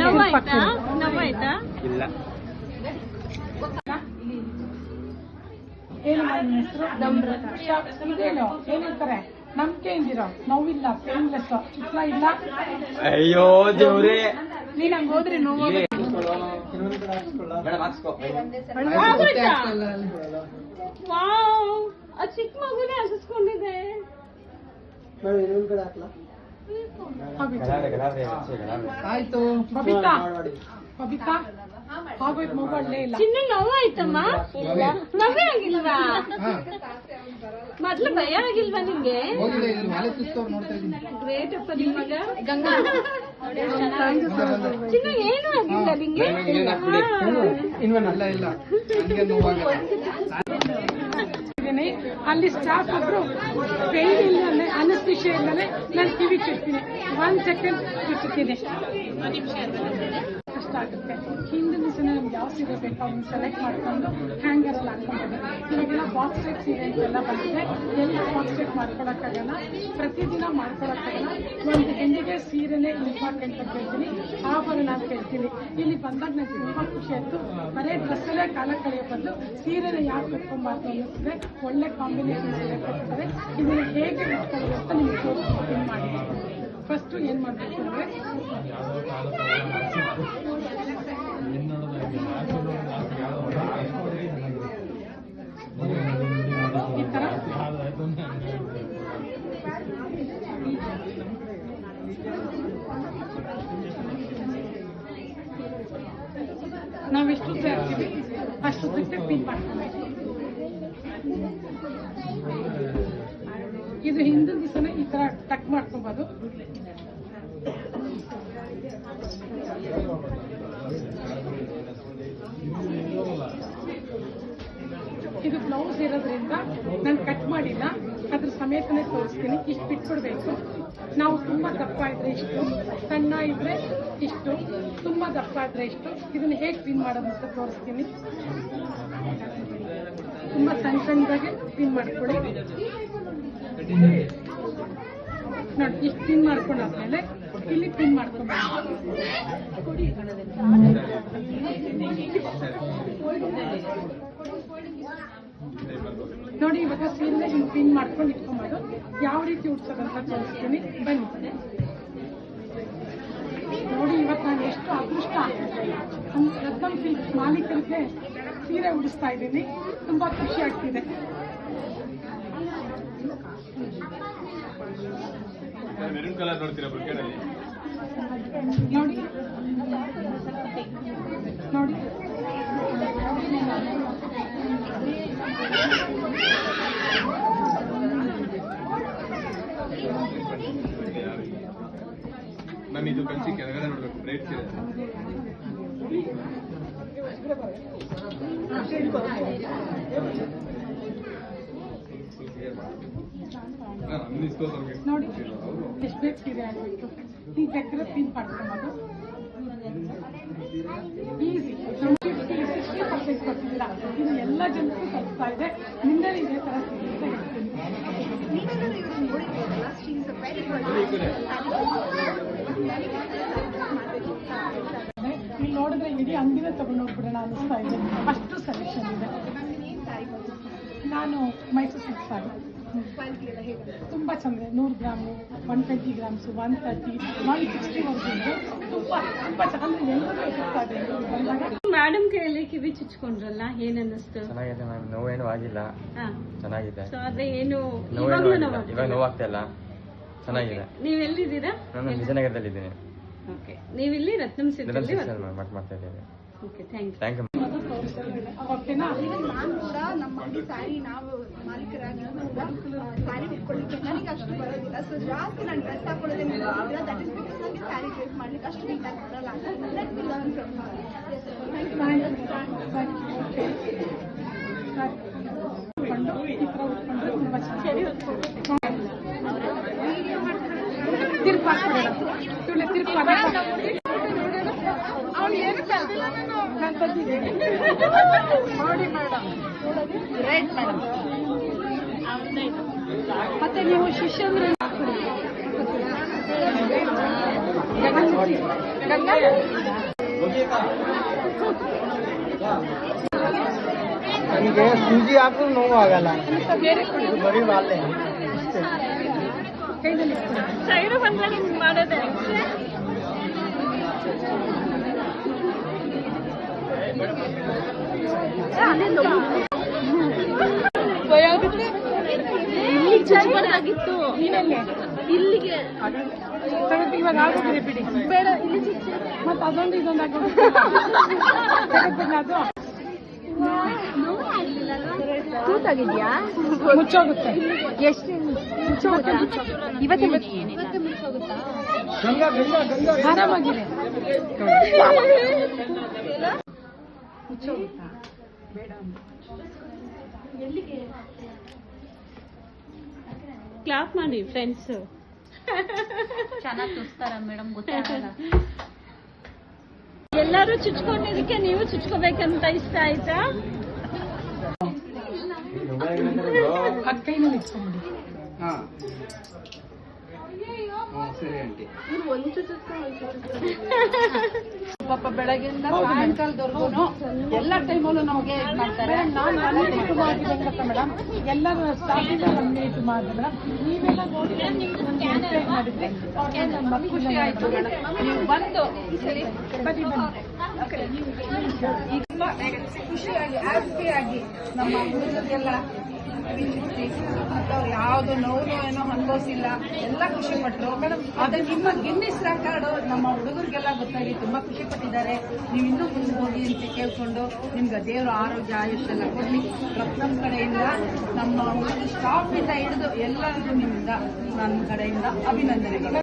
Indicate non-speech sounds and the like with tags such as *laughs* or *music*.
ನೋವಾಯ್ತಾ ನೋವಾಯ್ತಾ ಇಲ್ಲ. ಏನು ನನ್ನ ಹೆಸರು? ಇದೇನು ಏನಿರ್ತಾರೆ ನಂಬಿಕೆ ಇಂದಿರೋ ನೋವಿಲ್ಲ ಪೇನ್ಲೆಸ್ ಇಲ್ಲ? ಅಯ್ಯೋ ದೇವ್ರೆ. ನೀನ್ ಹಂಗ್ ಹೋದ್ರೆ ನೋವು ವಾವ್ ಆ ಚಿಕ್ಕ ಮಗುನೇ ಹಸಿಸ್ಕೊಂಡಿದೆ ಆಯ್ತು. ಬಬಿತಾ ಬಬಿತಾ ಆಗೋಯ್ತು ಇಲ್ಲ. ಚಿನ್ನ ನೋವಾಯ್ತಮ್ಮ? ನವ್ವೇ ಆಗಿಲ್ವಾ? ಮೊದ್ಲು ಭಯ ಆಗಿಲ್ವಾ ನಿಮ್ಗೆ ಗ್ರೇಟ್ ಅಪ್ಪ ನಿಮ್ಮ ಮಗ *laughs* ಅಲ್ಲಿ ಸ್ಟಾಫ್ ಒಬ್ರು ಪೇನ್ ಇಲ್ಲ ಅನಸ್ತಿಷ ಇಲ್ಲದೆ ನಾನು ಕಿವಿ ಚುಟ್ತೀನಿ ಒನ್ ಸೆಕೆಂಡ್ ಚುಚ್ಚುತ್ತೀನಿ ಆಗುತ್ತೆ. ಹಿಂದಿನ ನಮ್ಗೆ ಯಾವ ಸೀರೆ ಬೇಕೋ ಅದನ್ನ ಸೆಲೆಕ್ಟ್ ಮಾಡ್ಕೊಂಡು ಹ್ಯಾಂಗರ್ ಅಲ್ಲಿ ಹಾಕೊಂಡು ಇವಾಗೆಲ್ಲ ಬಾಕ್ಸ್ ಟೈಪ್ ಸೀರೆ ಅಂತೆಲ್ಲ ಬಂದಿದೆ. ಎಲ್ಲ ಬಾಕ್ಸ್ ಟೈಪ್ ಮಾಡ್ಕೊಳಕ್ಕಾಗಲ್ಲ. ಪ್ರತಿದಿನ ಮಾಡ್ಕೊಳಕ್ಕಾಗಲ್ಲ. ಒಂದು ಹೆಣ್ಣಿಗೆ ಸೀರೆನೇ ಇಂಪಾರ್ಟೆಂಟ್ ಅಂತ ಹೇಳ್ತೀನಿ ಆಭರಣ ಅಂತ ಹೇಳ್ತೀನಿ. ಇಲ್ಲಿ ಬಂದಾಗ ನನಗೆ ತುಂಬಾ ಖುಷಿ ಆಯ್ತು. ಬರೇ ಡ್ರೆಸ್ಸಲ್ಲೇ ಕಾಲ ಕಳೆಯೋ ಬಂದು ಸೀರೆನ ಯಾರು ಕಟ್ಕೊಂಬಾರ್ದು ಅನ್ನಿಸ್ತದೆ. ಒಳ್ಳೆ ಕಾಂಬಿನೇಷನ್ ಸೀರೆ ಕಟ್ಟಿದ್ದಾರೆ. ಇದನ್ನು ಹೇಗೆ ಇಟ್ಕೊಳ್ಳೋದು ಅಂತ ನಿಮ್ಗೆ ಮಾಡಿ. ಫಸ್ಟ್ ಏನ್ ಮಾಡ್ಬೇಕು ಅಂದ್ರೆ ಈ ತರ ನಾವೆಷ್ಟು ಸೇರ್ತೀವಿ ಅಷ್ಟು ಸಿಟ್ಟೆ ಪಿನ್ ಮಾಡ್ಕೊಬೇಕು ಇದು ಹಿಂದಿನ ದಿವಸನೇ ಈ ಟಕ್ ಮಾಡ್ಕೊಬೋದು. ಇದು ಬ್ಲೌಸ್ ಇರೋದ್ರಿಂದ ನಾನು ಕಟ್ ಮಾಡಿಲ್ಲ. ಅದ್ರ ಸಮೇತನೇ ತೋರಿಸ್ತೀನಿ. ಇಷ್ಟು ಬಿಟ್ಬಿಡ್ಬೇಕು. ನಾವು ತುಂಬ ದಪ್ಪ ಇದ್ರೆ ಇಷ್ಟು, ಸಣ್ಣ ಇದ್ರೆ ಇಷ್ಟು, ತುಂಬ ದಪ್ಪ ಇದ್ರೆ ಇಷ್ಟು. ಇದನ್ನ ಹೇಗೆ ಕ್ಲೀನ್ ಮಾಡೋದು ಅಂತ ತೋರಿಸ್ತೀನಿ. ತುಂಬ ಸಣ್ಣ ಸಣ್ಣದಾಗೆ ಕ್ಲೀನ್ ಮಾಡ್ಕೊಳ್ಳಿ. ನೋಡಿ, ಇಷ್ಟು ಪಿನ್ ಮಾಡ್ಕೊಂಡಾದ್ಮೇಲೆ ಇಲ್ಲಿ ಪಿನ್ ಮಾಡ್ಕೊಂಡು ನೋಡಿ, ಇವಾಗ ಸೀನ್ ಹಿಂಗ್ ಪಿನ್ ಮಾಡ್ಕೊಂಡು ಇಟ್ಕೊಂಬೋದು ಯಾವ ರೀತಿ ಉಡ್ಸೋದಂತ ತೋರಿಸ್ತೀನಿ. ಬನ್ನಿ. ನೋಡಿ ಇವತ್ತು ನಾನು ಎಷ್ಟು ಅದೃಷ್ಟ ರತ್ನಂ ಸಿಲ್ಕ್ ಮಾಲೀಕರಿಗೆ ಸೀರೆ ಉಡಿಸ್ತಾ ಇದ್ದೀನಿ. ತುಂಬಾ ಖುಷಿ ಆಗ್ತಿದೆ. ಮೆರೂನ್ ಕಲರ್ ನೋಡ್ತೀರಾ ಬುಕ್ಕೆನಲ್ಲಿ ನೋಡಿ ನೋಡಿ ಮ್ಯಾಮ್ ಇದು ಕಂಚಿ ಕೆಳಗಡೆ ನೋಡ್ಬೇಕು ಬ್ರೈಟ್ ಸೀರೆ ಅನ್ನಿಸ್ಕೋತಾರೆ ನೋಡಿ ಎಷ್ಟು ಬೇಕು ಸೀರೆ ಆಗ್ಬಿಟ್ಟು ಈಗ ಬೇಕಾದ್ರೆ ಪಿನ್ ಮಾಡ್ಕೊಬೋದು ಈಸಿ ಸಿಕ್ಸ್ಟಿ ಪರ್ಸೆಂಟ್ ಕೊಟ್ಟಿಲ್ಲ ಇದು ಎಲ್ಲ ಜನಕ್ಕೂ ತಲುಪ್ತಾ ಇದೆ ನಿಮ್ಮಲ್ಲಿ ಇದೇ ತರ ಸಿಗುತ್ತೆ ಇಲ್ಲಿ ನೋಡಿದ್ರೆ ಇಡೀ ಅಂಗಿನ ತಗೊಂಡು ಹೋಗ್ಬಿಡೋಣ ಅನಿಸ್ತಾ ಇದೆ ಅಷ್ಟು ನಾನು ಮೈಸೂರು ಸಿಲ್ಕ್ ಸಾರಿ ತುಂಬ ಚಂದ ನೂರು gram one twenty grams one thirty one sixty ತುಂಬ ತುಂಬ ತುಂಬಾ ಚಂದ. ಎಲ್ಲರೂ ಮೇಡಮ್ ಕೈಯಲ್ಲಿ ಕಿವಿ ಚುಚ್ಕೊಂಡ್ರಲ್ಲ ಏನ್ ಅನ್ನಿಸ್ತು ಚೆನ್ನಾಗಿದೆ ಮ್ಯಾಮ್ ನೋವೇನು ಆಗಿಲ್ಲ. ಹಾ. ಚೆನ್ನಾಗಿದೆ. ಸೊ ಅದೇ ಏನು ಇವಾಗ್ಲೂ ಆಗಿಲ್ಲ. ಇವಾಗ ನೋವಾಗ್ತಾ ಇಲ್ಲ. ಚೆನ್ನಾಗಿದೆ. ನೀವ್ ಎಲ್ಲಿದ್ದೀರಾ? ನಾನು ವಿಜಯನಗರದಲ್ಲಿದ್ದೀನಿ. ಓಕೆ ನೀವಿಲ್ಲಿ ರತ್ನಂ ಸಿದ್ದಲ್ಲಿ ಮಟ್ ಮಾಡ್ತಾ ಇದ್ದೇವೆ ಓಕೆ ಥ್ಯಾಂಕ್ ಥ್ಯಾಂಕ್ ಯು ಓಕೆನಾ? ನಾನು ಕೂಡ ನಮ್ಮ ಮನೆ ಸ್ಯಾರಿ ನಾವು ಮಾಲೀಕರಾಗಿ ಸ್ಯಾರಿ ನನಗೆ ಅಷ್ಟು ಬರೋದಿಲ್ಲ ಸೊ ಜಾಸ್ತಿ ನಾನು ಡ್ರೆಸ್ ಹಾಕೊಳ್ಳೋದೇ ದಟ್ ನನಗೆ ಸ್ಯಾರಿ ಡ್ರೆಸ್ ಮಾಡ್ಲಿಕ್ಕೆ ಅಷ್ಟು ನೀಟಾಗಿ ಬರಲ್ಲ ನಾನು ಬಂದಿದ್ದೀನಿ ನೋಡಿ ಮೇಡಮ್ ಮೇಡಮ್ ಮತ್ತೆ ನೀವು ಶಿಷ್ಯಂದ್ರೆ ನನಗೆ ಸೂಜಿ ಹಾಕಿದ್ರು ನೋವು ಆಗಲ್ಲ ಬೇರೆ ಬಾಲ್ಯ. ಸೈಡು ಬಂದ್ರೆ ಮಾಡೋದೆ ಭಯ ಆಗುತ್ತೆ ಇಲ್ಲಿ ಚುಚ್ಚಬಾರ್ದಾಗಿತ್ತು ನೀನೆಲ್ಲಿ ಇಲ್ಲಿಗೆ. ತಗೊಳ್ತಿ ಇವಾಗ ಆಗೋಗಿದೆ ಬಿಡಿ. ಬೇಡ ಇಲ್ಲಿ ಚುಚ್ಚಿ. ಮತ್ತೆ ಅದೊಂದು ಇದೊಂದು ಆಗೋಗುತ್ತೆ *laughs* ತಗೊಳ್ತೀನಿ ಅದು? ತೂತಾಗಿದ್ಯಾ? ಮುಚ್ಚೋಗುತ್ತೆ. ಎಷ್ಟು ಮುಚ್ಚೋಗುತ್ತಾ? ಇವತ್ತೇ ಗಂಗಾ ಆರಾಮಾಗಿದೆ *laughs* ಮುಚ್ಚೋಗುತ್ತಾ ಬೇಡ ಅಂತ ಕ್ಲಾಪ್ ಮಾಡಿ ಫ್ರೆಂಡ್ಸ್ ಚೆನ್ನಾಗಿ ತೋರಿಸ್ತಾರ ಮೇಡಮ್ ಗೊತ್ತಾಗಲ್ಲ ಎಲ್ಲರೂ ಚುಚ್ಕೊಂಡಿದ್ದಕ್ಕೆ ನೀವು ಚುಚ್ಕೋಬೇಕಂತ ಇಷ್ಟ ಆಯ್ತಾ ಅದ್ ಕೈನಲ್ಲಿ ಇಟ್ಕೊಂಬಿಡಿ ಹಾ ಹ್ಮ್, ಸರಿ ಆಂಟಿ ಪಾಪ ಬೆಳಗ್ಗೆಯಿಂದ ಸಾಯಂಕಾಲದವರೆಗೂ ಎಲ್ಲ ಟೈಮಲ್ಲೂ ನಮಗೆ ಇದು ಮಾಡ್ತಾರೆ ನಾನು ಒನ್ ಮೀಟ್ ಮಾಡಿದೆ ಮೇಡಮ್ ಎಲ್ಲರೂ ಸ್ಟಾಫಿಂದ ಒನ್ ಮೀಟ್ ಮಾಡಿದೆ ಮೇಡಮ್ ನೀವೆಲ್ಲ ನೋಡಿ ಒಂದು ಮಾಡಿದ್ರೆ ಅವ್ರಿಗೆ ಖುಷಿ ಆಯ್ತು ಮೇಡಮ್ ನೀವು ಬಂದು ಬನ್ನಿ ಬನ್ನಿ ಈಗ ತುಂಬಾ ಖುಷಿಯಾಗಿ ಹ್ಯಾಪಿಯಾಗಿ ನಮ್ಮ ಹುಡುಗರಿಗೆಲ್ಲ ಯಾವ್ದು ನೋವು ಏನೋ ಅನುಭವಿಸಿಲ್ಲ, ಎಲ್ಲ ಖುಷಿ ಪಟ್ರು ಮೇಡಮ್ ನಿಮ್ಮ ಗಿನ್ನಿಸ್ ರೆಕಾರ್ಡ್ ನಮ್ಮ ಹುಡುಗರಿಗೆಲ್ಲ ಗೊತ್ತಾಗಿ ತುಂಬಾ ಖುಷಿ ಪಟ್ಟಿದ್ದಾರೆ ನೀವು ಇನ್ನೂ ಮುಂದೆ ಹೋಗಿ ಅಂತ ಕೇಳ್ಕೊಂಡು ನಿಮ್ಗೆ ದೇವರು ಆರೋಗ್ಯ ಆಯುಷ್ ಎಲ್ಲ ಕೊಡ್ಲಿ. ಪ್ರಥಮ ಕಡೆಯಿಂದ, ನಮ್ಮ ಸ್ಟಾಫ್ ಇಂದ ಹಿಡಿದು ಎಲ್ಲರಿಗೂ ನಿಮ್ಮಿಂದ ನನ್ನ ಕಡೆಯಿಂದ ಅಭಿನಂದನೆಗಳು.